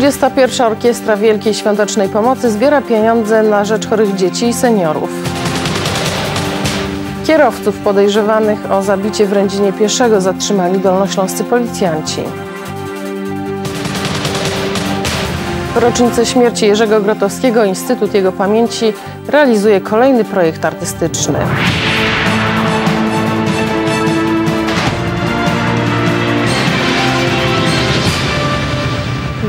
21. Orkiestra Wielkiej Świątecznej Pomocy zbiera pieniądze na rzecz chorych dzieci i seniorów. Kierowców podejrzewanych o zabicie w Rędzinie pieszego zatrzymali dolnośląscy policjanci. W rocznicę śmierci Jerzego Grotowskiego Instytut Jego Pamięci realizuje kolejny projekt artystyczny.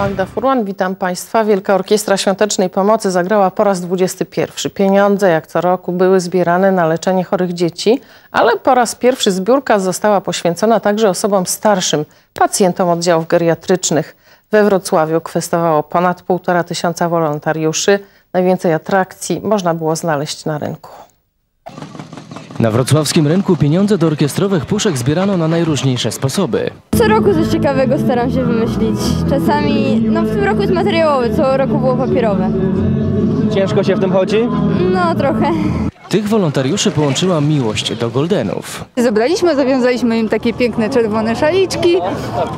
Magda Furlan, witam Państwa. Wielka Orkiestra Świątecznej Pomocy zagrała po raz 21. Pieniądze, jak co roku, były zbierane na leczenie chorych dzieci, ale po raz pierwszy zbiórka została poświęcona także osobom starszym, pacjentom oddziałów geriatrycznych. We Wrocławiu kwestowało ponad półtora tysiąca wolontariuszy. Najwięcej atrakcji można było znaleźć na rynku. Na wrocławskim rynku pieniądze do orkiestrowych puszek zbierano na najróżniejsze sposoby. Co roku coś ciekawego staram się wymyślić. Czasami, no w tym roku jest materiałowy, co roku było papierowe. Ciężko się w tym chodzi? No trochę. Tych wolontariuszy połączyła miłość do goldenów. Zebraliśmy, zawiązaliśmy im takie piękne czerwone szaliczki.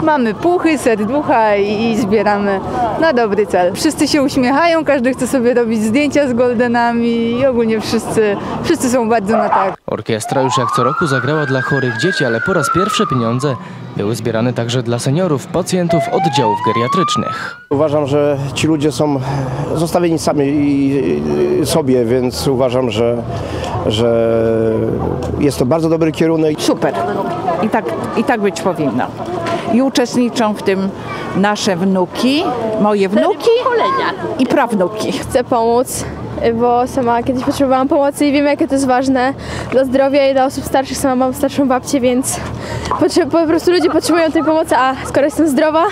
Mamy puchy, serducha i, i zbieramy na dobry cel. Wszyscy się uśmiechają, każdy chce sobie robić zdjęcia z goldenami i ogólnie wszyscy, wszyscy są bardzo na tak. Orkiestra już jak co roku zagrała dla chorych dzieci, ale po raz pierwszy pieniądze były zbierane także dla seniorów, pacjentów oddziałów geriatrycznych. Uważam, że ci ludzie są zostawieni sami sobie, więc uważam, że, że jest to bardzo dobry kierunek. Super. I tak, I tak być powinno. I uczestniczą w tym nasze wnuki, moje wnuki i prawnuki. Chcę pomóc, bo sama kiedyś potrzebowałam pomocy i wiem, jakie to jest ważne dla zdrowia i dla osób starszych. Sama mam starszą babcię, więc po prostu ludzie potrzebują tej pomocy, a skoro jestem zdrowa,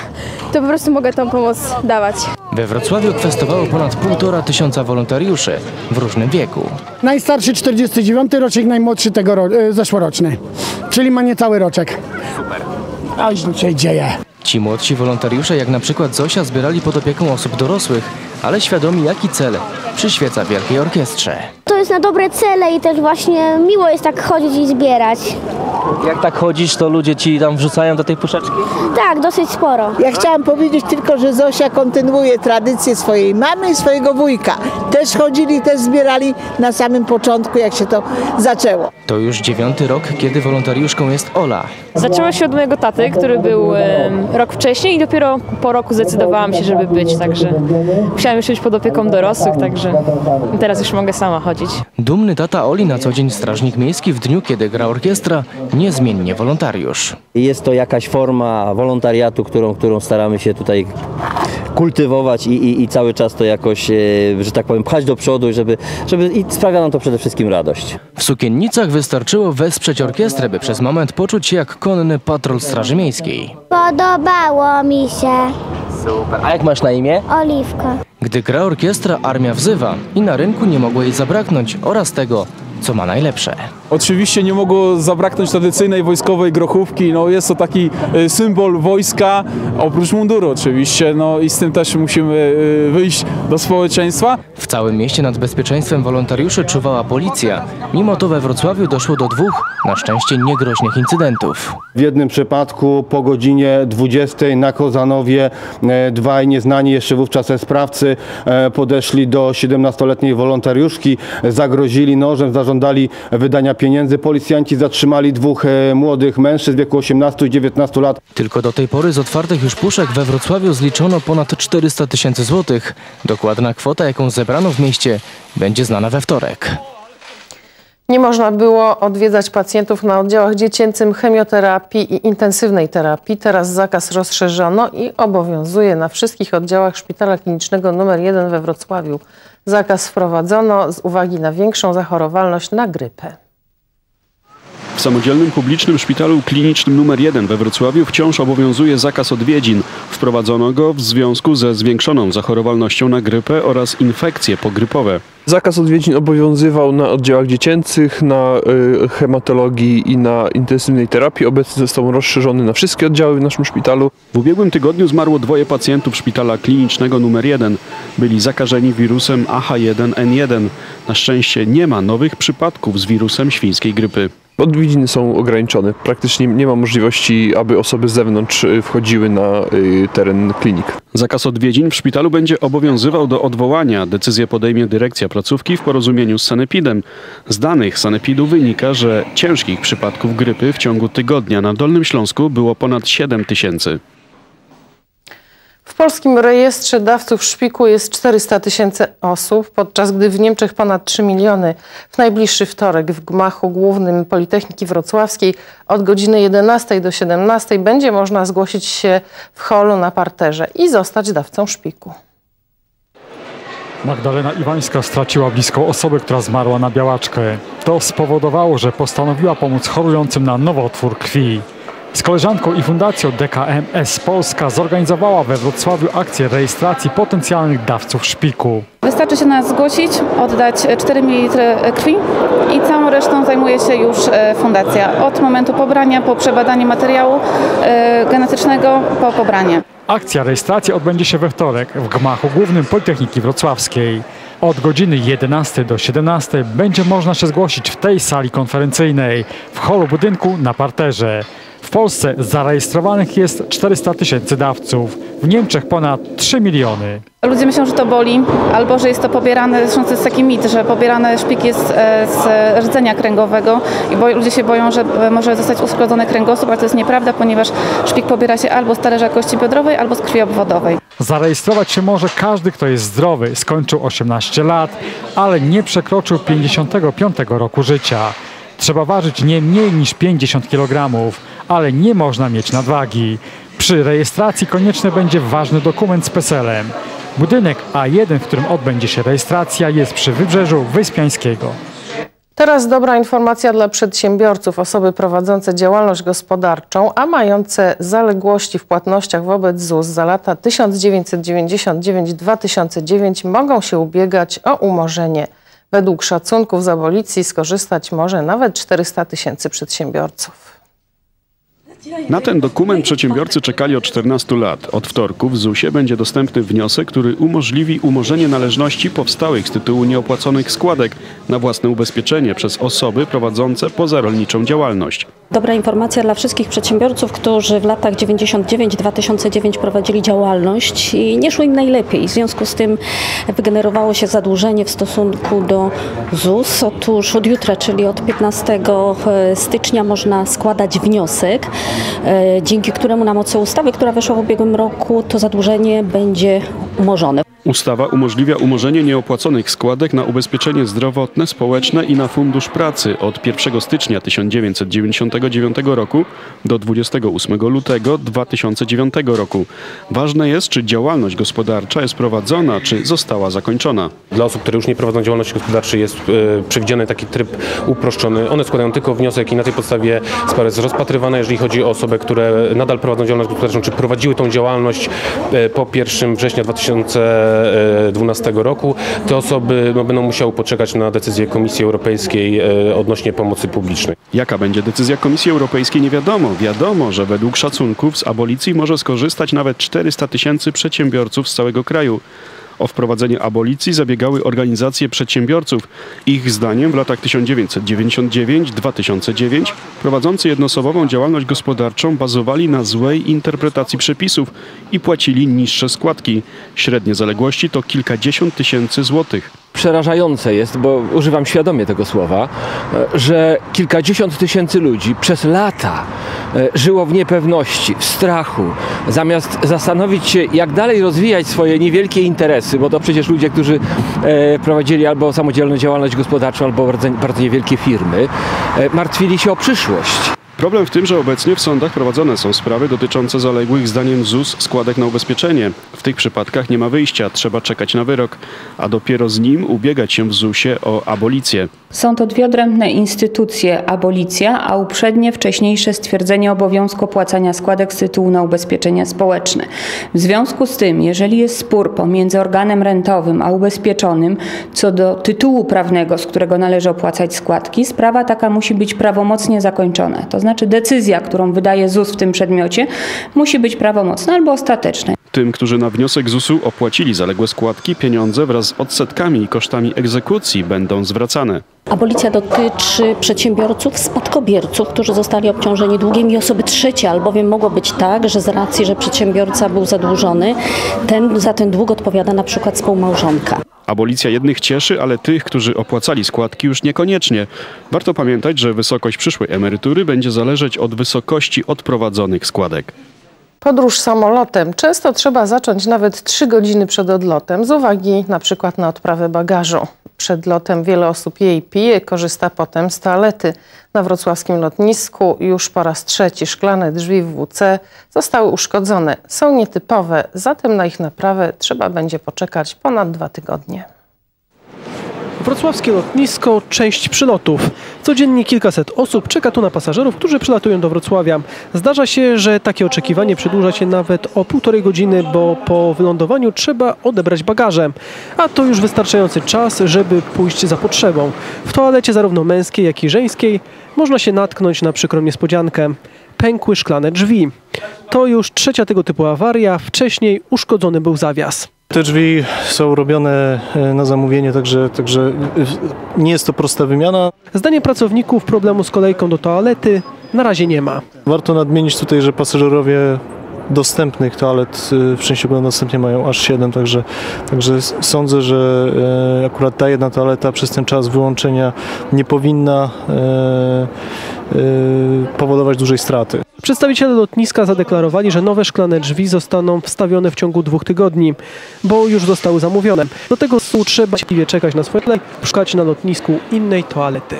to po prostu mogę tą pomoc dawać. We Wrocławiu kwestowało ponad półtora tysiąca wolontariuszy w różnym wieku. Najstarszy 49 roczek, najmłodszy tego ro- e, zeszłoroczny. Czyli ma niecały roczek. Super. A już się dzieje. Ci młodsi wolontariusze, jak na przykład Zosia, zbierali pod opieką osób dorosłych, ale świadomi jaki cel przyświeca Wielkiej Orkiestrze. To jest na dobre cele i też właśnie miło jest tak chodzić i zbierać. Jak tak chodzisz, to ludzie ci tam wrzucają do tej puszeczki? Tak, dosyć sporo. Ja chciałam powiedzieć tylko, że Zosia kontynuuje tradycję swojej mamy i swojego wujka. Też chodzili, też zbierali na samym początku, jak się to zaczęło. To już dziewiąty rok, kiedy wolontariuszką jest Ola. Zaczęło się od mojego taty, który był rok wcześniej i dopiero po roku zdecydowałam się, żeby być, także musiałam już być pod opieką dorosłych, także teraz już mogę sama chodzić. Dumny tata Oli na co dzień strażnik miejski w dniu, kiedy gra orkiestra, niezmiennie wolontariusz. Jest to jakaś forma wolontariatu, którą, którą staramy się tutaj kultywować i, i, i cały czas to jakoś, e, że tak powiem, pchać do przodu, żeby, żeby i sprawia nam to przede wszystkim radość. W sukiennicach wystarczyło wesprzeć orkiestrę, by przez moment poczuć się jak konny patrol Straży Miejskiej. Podobało mi się. A jak masz na imię? Oliwka. Gdy gra orkiestra, armia wzywa i na rynku nie mogło jej zabraknąć oraz tego, co ma najlepsze. Oczywiście nie mogło zabraknąć tradycyjnej wojskowej grochówki. No, jest to taki e, symbol wojska, oprócz munduru oczywiście. No, I z tym też musimy e, wyjść do społeczeństwa. W całym mieście nad bezpieczeństwem wolontariuszy czuwała policja. Mimo to we Wrocławiu doszło do dwóch, na szczęście niegroźnych incydentów. W jednym przypadku po godzinie 20 na Kozanowie e, dwaj nieznani jeszcze wówczas sprawcy e, podeszli do 17-letniej wolontariuszki, zagrozili nożem, zażądali wydania pieniędzy. Policjanci zatrzymali dwóch e, młodych mężczyzn w wieku 18 i 19 lat. Tylko do tej pory z otwartych już puszek we Wrocławiu zliczono ponad 400 tysięcy złotych. Dokładna kwota, jaką zebrano w mieście, będzie znana we wtorek. Nie można było odwiedzać pacjentów na oddziałach dziecięcym chemioterapii i intensywnej terapii. Teraz zakaz rozszerzono i obowiązuje na wszystkich oddziałach Szpitala Klinicznego nr 1 we Wrocławiu. Zakaz wprowadzono z uwagi na większą zachorowalność na grypę. W samodzielnym publicznym szpitalu klinicznym nr 1 we Wrocławiu wciąż obowiązuje zakaz odwiedzin. Wprowadzono go w związku ze zwiększoną zachorowalnością na grypę oraz infekcje pogrypowe. Zakaz odwiedzin obowiązywał na oddziałach dziecięcych, na y, hematologii i na intensywnej terapii. Obecnie został rozszerzony na wszystkie oddziały w naszym szpitalu. W ubiegłym tygodniu zmarło dwoje pacjentów szpitala klinicznego nr 1. Byli zakażeni wirusem AH1N1. Na szczęście nie ma nowych przypadków z wirusem świńskiej grypy. Odwiedziny są ograniczone. Praktycznie nie ma możliwości, aby osoby z zewnątrz y, wchodziły na y, teren klinik. Zakaz odwiedzin w szpitalu będzie obowiązywał do odwołania. Decyzję podejmie dyrekcja placówki w porozumieniu z Sanepidem. Z danych Sanepidu wynika, że ciężkich przypadków grypy w ciągu tygodnia na Dolnym Śląsku było ponad 7 tysięcy. Polskim rejestrze dawców szpiku jest 400 tysięcy osób, podczas gdy w Niemczech ponad 3 miliony. W najbliższy wtorek w gmachu głównym Politechniki Wrocławskiej od godziny 11 do 17 będzie można zgłosić się w holu na parterze i zostać dawcą szpiku. Magdalena Iwańska straciła bliską osobę, która zmarła na białaczkę. To spowodowało, że postanowiła pomóc chorującym na nowotwór krwi. Z koleżanką i fundacją DKMS Polska zorganizowała we Wrocławiu akcję rejestracji potencjalnych dawców szpiku. Wystarczy się nas zgłosić, oddać 4 ml krwi i całą resztą zajmuje się już e, fundacja. Od momentu pobrania po przebadanie materiału e, genetycznego po pobranie. Akcja rejestracji odbędzie się we wtorek w gmachu głównym Politechniki Wrocławskiej. Od godziny 11 do 17 będzie można się zgłosić w tej sali konferencyjnej w holu budynku na parterze. W Polsce zarejestrowanych jest 400 tysięcy dawców, w Niemczech ponad 3 miliony. Ludzie myślą, że to boli, albo że jest to pobierane, zresztą to jest taki mit, że pobierany szpik jest e, z rdzenia kręgowego i bo, ludzie się boją, że e, może zostać uszkodzony kręgosłup, ale to jest nieprawda, ponieważ szpik pobiera się albo z talerza kości biodrowej, albo z krwi obwodowej. Zarejestrować się może każdy, kto jest zdrowy, skończył 18 lat, ale nie przekroczył 55 roku życia. Trzeba ważyć nie mniej niż 50 kg, ale nie można mieć nadwagi. Przy rejestracji konieczny będzie ważny dokument z PESEL-em. Budynek A1, w którym odbędzie się rejestracja, jest przy wybrzeżu Wyspiańskiego. Teraz dobra informacja dla przedsiębiorców, osoby prowadzące działalność gospodarczą, a mające zaległości w płatnościach wobec ZUS za lata 1999-2009 mogą się ubiegać o umorzenie. Według szacunków z abolicji skorzystać może nawet 400 tysięcy przedsiębiorców. Na ten dokument przedsiębiorcy czekali od 14 lat. Od wtorku w ZUS-ie będzie dostępny wniosek, który umożliwi umorzenie należności powstałych z tytułu nieopłaconych składek na własne ubezpieczenie przez osoby prowadzące pozarolniczą działalność. Dobra informacja dla wszystkich przedsiębiorców, którzy w latach 99-2009 prowadzili działalność i nie szło im najlepiej. W związku z tym wygenerowało się zadłużenie w stosunku do ZUS. Otóż od jutra, czyli od 15 stycznia można składać wniosek, dzięki któremu na mocy ustawy, która weszła w ubiegłym roku, to zadłużenie będzie umorzone. Ustawa umożliwia umorzenie nieopłaconych składek na ubezpieczenie zdrowotne, społeczne i na fundusz pracy od 1 stycznia 1999 roku do 28 lutego 2009 roku. Ważne jest, czy działalność gospodarcza jest prowadzona, czy została zakończona. Dla osób, które już nie prowadzą działalności gospodarczej jest e, przewidziany taki tryb uproszczony. One składają tylko wniosek i na tej podstawie sprawa jest rozpatrywana, jeżeli chodzi o osoby, które nadal prowadzą działalność gospodarczą, czy prowadziły tą działalność e, po 1 września 2012 roku. Te osoby no, będą musiały poczekać na decyzję Komisji Europejskiej e, odnośnie pomocy publicznej. Jaka będzie decyzja Komisji Europejskiej nie wiadomo. Wiadomo, że według szacunków z abolicji może skorzystać nawet 400 tysięcy przedsiębiorców z całego kraju. O wprowadzenie abolicji zabiegały organizacje przedsiębiorców. Ich zdaniem w latach 1999-2009 prowadzący jednoosobową działalność gospodarczą bazowali na złej interpretacji przepisów i płacili niższe składki. Średnie zaległości to kilkadziesiąt tysięcy złotych przerażające jest, bo używam świadomie tego słowa, że kilkadziesiąt tysięcy ludzi przez lata e, żyło w niepewności, w strachu, zamiast zastanowić się, jak dalej rozwijać swoje niewielkie interesy, bo to przecież ludzie, którzy e, prowadzili albo samodzielną działalność gospodarczą, albo bardzo, bardzo niewielkie firmy, e, martwili się o przyszłość. Problem w tym, że obecnie w sądach prowadzone są sprawy dotyczące zaległych zdaniem ZUS składek na ubezpieczenie. W tych przypadkach nie ma wyjścia, trzeba czekać na wyrok, a dopiero z nim ubiegać się w ZUS-ie o abolicję. Są to dwie odrębne instytucje, abolicja, a uprzednie wcześniejsze stwierdzenie obowiązku opłacania składek z tytułu na ubezpieczenia społeczne. W związku z tym, jeżeli jest spór pomiędzy organem rentowym a ubezpieczonym co do tytułu prawnego, z którego należy opłacać składki, sprawa taka musi być prawomocnie zakończona. To znaczy decyzja, którą wydaje ZUS w tym przedmiocie, musi być prawomocna albo ostateczna. Tym, którzy na wniosek ZUS-u opłacili zaległe składki, pieniądze wraz z odsetkami i kosztami egzekucji będą zwracane. Abolicja dotyczy przedsiębiorców, spadkobierców, którzy zostali obciążeni długiem i osoby trzecie, albowiem mogło być tak, że z racji, że przedsiębiorca był zadłużony, ten, za ten dług odpowiada na przykład współmałżonka. Abolicja jednych cieszy, ale tych, którzy opłacali składki już niekoniecznie. Warto pamiętać, że wysokość przyszłej emerytury będzie zależeć od wysokości odprowadzonych składek. Podróż samolotem często trzeba zacząć nawet 3 godziny przed odlotem z uwagi na przykład na odprawę bagażu. Przed lotem wiele osób je i pije, korzysta potem z toalety. Na wrocławskim lotnisku już po raz trzeci szklane drzwi w WC zostały uszkodzone. Są nietypowe, zatem na ich naprawę trzeba będzie poczekać ponad dwa tygodnie. Wrocławskie lotnisko, część przylotów. Codziennie kilkaset osób czeka tu na pasażerów, którzy przylatują do Wrocławia. Zdarza się, że takie oczekiwanie przedłuża się nawet o półtorej godziny, bo po wylądowaniu trzeba odebrać bagaże. A to już wystarczający czas, żeby pójść za potrzebą. W toalecie zarówno męskiej, jak i żeńskiej można się natknąć na przykrą niespodziankę. Pękły szklane drzwi. To już trzecia tego typu awaria, wcześniej uszkodzony był zawias. Te drzwi są robione e, na zamówienie, także, także e, nie jest to prosta wymiana. Zdaniem pracowników problemu z kolejką do toalety na razie nie ma. Warto nadmienić tutaj, że pasażerowie dostępnych toalet e, w części ogólnodostępnie mają aż 7, także, także sądzę, że akurat ta jedna toaleta przez ten czas wyłączenia nie powinna powodować dużej straty. Przedstawiciele lotniska zadeklarowali, że nowe szklane drzwi zostaną wstawione w ciągu dwóch tygodni, bo już zostały zamówione. Do tego trzeba cierpliwie czekać na swoje szukać na lotnisku innej toalety.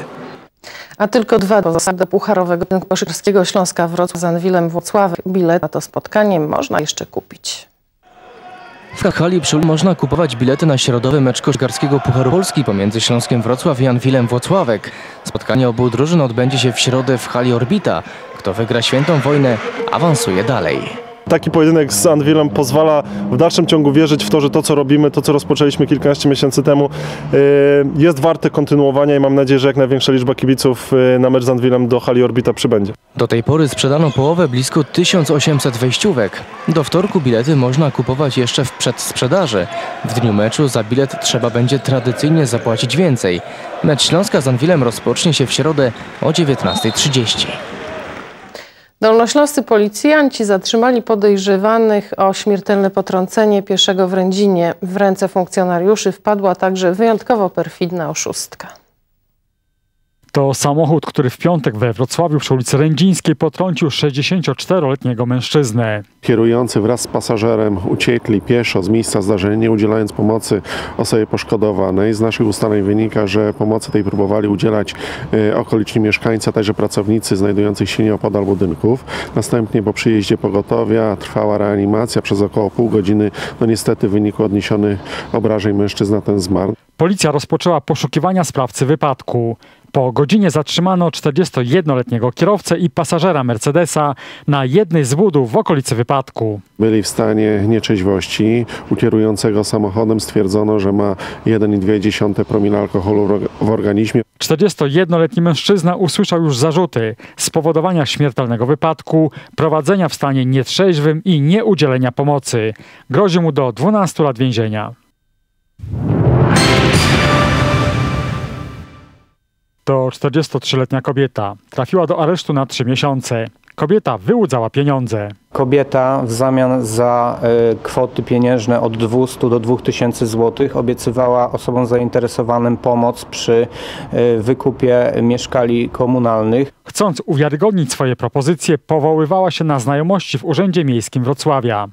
A tylko dwa do zasady pucharowego koszykarskiego Śląska Wrocław z Anwilem Włocławek. Bilet na to spotkanie można jeszcze kupić. W hali przy można kupować bilety na środowy mecz koszykarskiego Pucharu Polski pomiędzy Śląskiem Wrocław i Anwilem Włocławek. Spotkanie obu drużyn odbędzie się w środę w hali Orbita. Kto wygra świętą wojnę, awansuje dalej. Taki pojedynek z Anvilem pozwala w dalszym ciągu wierzyć w to, że to co robimy, to co rozpoczęliśmy kilkanaście miesięcy temu yy, jest warte kontynuowania i mam nadzieję, że jak największa liczba kibiców yy, na mecz z Anvilem do hali Orbita przybędzie. Do tej pory sprzedano połowę blisko 1800 wejściówek. Do wtorku bilety można kupować jeszcze w przedsprzedaży. W dniu meczu za bilet trzeba będzie tradycyjnie zapłacić więcej. Mecz Śląska z Anwilem rozpocznie się w środę o 19.30. Dolnośląscy policjanci zatrzymali podejrzewanych o śmiertelne potrącenie pieszego w Rędzinie. W ręce funkcjonariuszy wpadła także wyjątkowo perfidna oszustka. To samochód, który w piątek we Wrocławiu przy ulicy Rędzińskiej potrącił 64-letniego mężczyznę. Kierujący wraz z pasażerem uciekli pieszo z miejsca zdarzenia, nie udzielając pomocy osobie poszkodowanej. Z naszych ustaleń wynika, że pomocy tej próbowali udzielać e, okoliczni mieszkańcy, a także pracownicy znajdujących się nieopodal budynków. Następnie po przyjeździe pogotowia trwała reanimacja przez około pół godziny. No niestety w wyniku odniesionych obrażeń mężczyzna ten zmarł. Policja rozpoczęła poszukiwania sprawcy wypadku. Po godzinie zatrzymano 41-letniego kierowcę i pasażera Mercedesa na jednej z budów w okolicy wypadku. Byli w stanie nieczeźwości. U kierującego samochodem stwierdzono, że ma 1,2 promila alkoholu w organizmie. 41-letni mężczyzna usłyszał już zarzuty spowodowania śmiertelnego wypadku, prowadzenia w stanie nietrzeźwym i nieudzielenia pomocy. Grozi mu do 12 lat więzienia. To 43-letnia kobieta. Trafiła do aresztu na 3 miesiące. Kobieta wyłudzała pieniądze. Kobieta w zamian za y, kwoty pieniężne od 200 do 2000 zł obiecywała osobom zainteresowanym pomoc przy y, wykupie mieszkali komunalnych. Chcąc uwiarygodnić swoje propozycje, powoływała się na znajomości w Urzędzie Miejskim Wrocławia.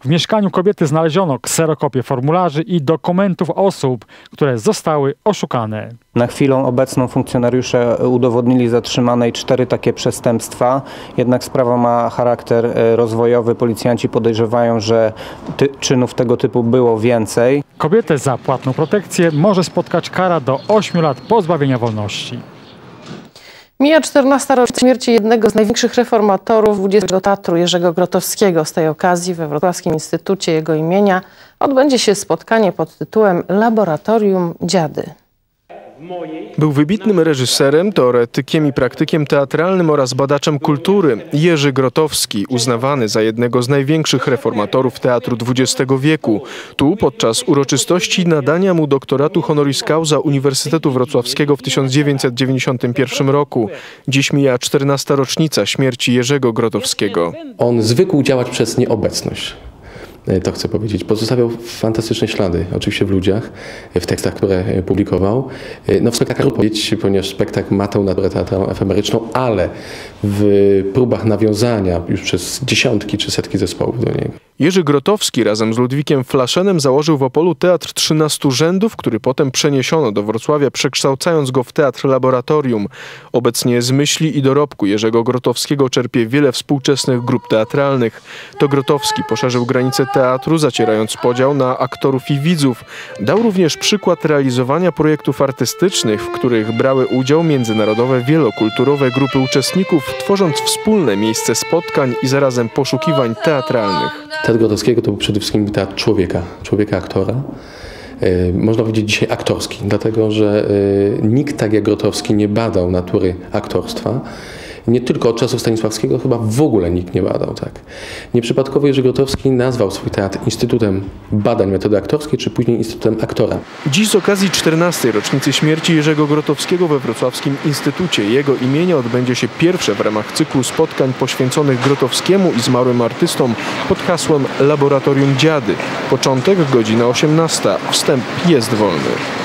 W mieszkaniu kobiety znaleziono kserokopie formularzy i dokumentów osób, które zostały oszukane. Na chwilę obecną funkcjonariusze udowodnili zatrzymanej cztery takie przestępstwa, jednak sprawa ma charakter e, rozwojowy. Policjanci podejrzewają, że ty czynów tego typu było więcej. Kobietę za płatną protekcję może spotkać kara do 8 lat pozbawienia wolności. Mija 14 rocznica śmierci jednego z największych reformatorów XX Teatru Jerzego Grotowskiego. Z tej okazji we Wrocławskim Instytucie jego imienia odbędzie się spotkanie pod tytułem Laboratorium Dziady. Był wybitnym reżyserem, teoretykiem i praktykiem teatralnym oraz badaczem kultury. Jerzy Grotowski, uznawany za jednego z największych reformatorów teatru XX wieku. Tu podczas uroczystości nadania mu doktoratu honoris causa Uniwersytetu Wrocławskiego w 1991 roku. Dziś mija 14. rocznica śmierci Jerzego Grotowskiego. On zwykł działać przez nieobecność. E, To chcę powiedzieć. Pozostawiał fantastyczne ślady, oczywiście w ludziach, e, w tekstach, które publikował. E, No w spektaklu powiedzieć, ponieważ spektakl ma tę naturę teatralną, efemeryczną, ale w próbach nawiązania już przez dziesiątki czy setki zespołów do niego. Jerzy Grotowski razem z Ludwikiem Flaszenem założył w Opolu Teatr 13 Rzędów, który potem przeniesiono do Wrocławia, przekształcając go w Teatr Laboratorium. Obecnie z myśli i dorobku Jerzego Grotowskiego czerpie wiele współczesnych grup teatralnych. To Grotowski poszerzył granice teatru, zacierając podział na aktorów i widzów. Dał również przykład realizowania projektów artystycznych, w których brały udział międzynarodowe, wielokulturowe grupy uczestników, tworząc wspólne miejsce spotkań i zarazem poszukiwań teatralnych. Teatr Grotowskiego to był przede wszystkim teatr człowieka, człowieka aktora. E, Można powiedzieć dzisiaj aktorski, dlatego że e, nikt tak jak Grotowski nie badał natury aktorstwa. Nie tylko od czasów Stanisławskiego, chyba w ogóle nikt nie badał. Tak. Nieprzypadkowo Jerzy Grotowski nazwał swój teatr Instytutem Badań Metody Aktorskiej, czy później Instytutem Aktora. Dziś z okazji 14. rocznicy śmierci Jerzego Grotowskiego we Wrocławskim Instytucie jego imienia odbędzie się pierwsze w ramach cyklu spotkań poświęconych Grotowskiemu i zmarłym artystom pod hasłem Laboratorium Dziady. Początek godzina 18. Wstęp jest wolny.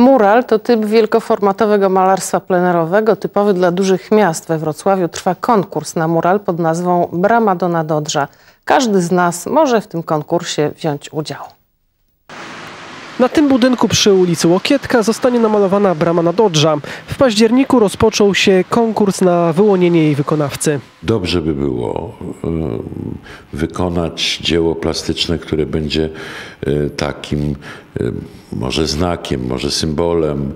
Mural to typ wielkoformatowego malarstwa plenerowego, typowy dla dużych miast. We Wrocławiu trwa konkurs na mural pod nazwą Brama do Nadodrza. Każdy z nas może w tym konkursie wziąć udział. Na tym budynku przy ulicy Łokietka zostanie namalowana brama na Dodża. W październiku rozpoczął się konkurs na wyłonienie jej wykonawcy. Dobrze by było y, wykonać dzieło plastyczne, które będzie y, takim y, może znakiem, może symbolem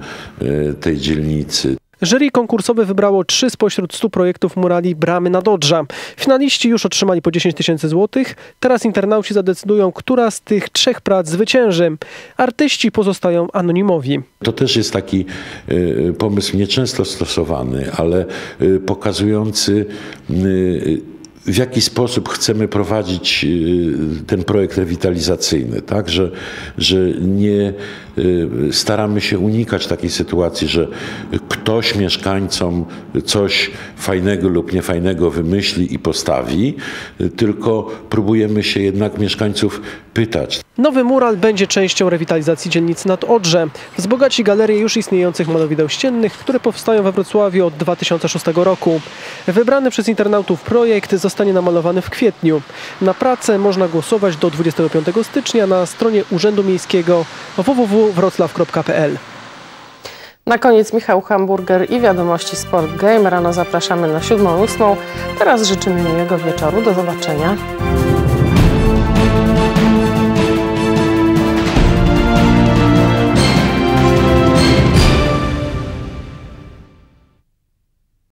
tej dzielnicy. Jury konkursowe wybrało trzy spośród stu projektów murali Bramy na Dodża. Finaliści już otrzymali po 10 tysięcy złotych. Teraz internauci zadecydują, która z tych trzech prac zwycięży. Artyści pozostają anonimowi. To też jest taki y, pomysł nieczęsto stosowany, ale y, pokazujący y, w jaki sposób chcemy prowadzić y, ten projekt rewitalizacyjny, tak? Że, że nie y, staramy się unikać takiej sytuacji, że ktoś mieszkańcom coś fajnego lub niefajnego wymyśli i postawi, y, tylko próbujemy się jednak mieszkańców pytać. Nowy mural będzie częścią rewitalizacji dzielnicy nad Odrze. Wzbogaci galerię już istniejących malowideł ściennych, które powstają we Wrocławiu od 2006 roku. Wybrany przez internautów projekt zostanie namalowany w kwietniu. Na pracę można głosować do 25 stycznia na stronie Urzędu Miejskiego www.wroclaw.pl. Na koniec Michał Hamburger i wiadomości Sport Game. Rano zapraszamy na 7.08. Teraz życzymy miłego wieczoru. Do zobaczenia.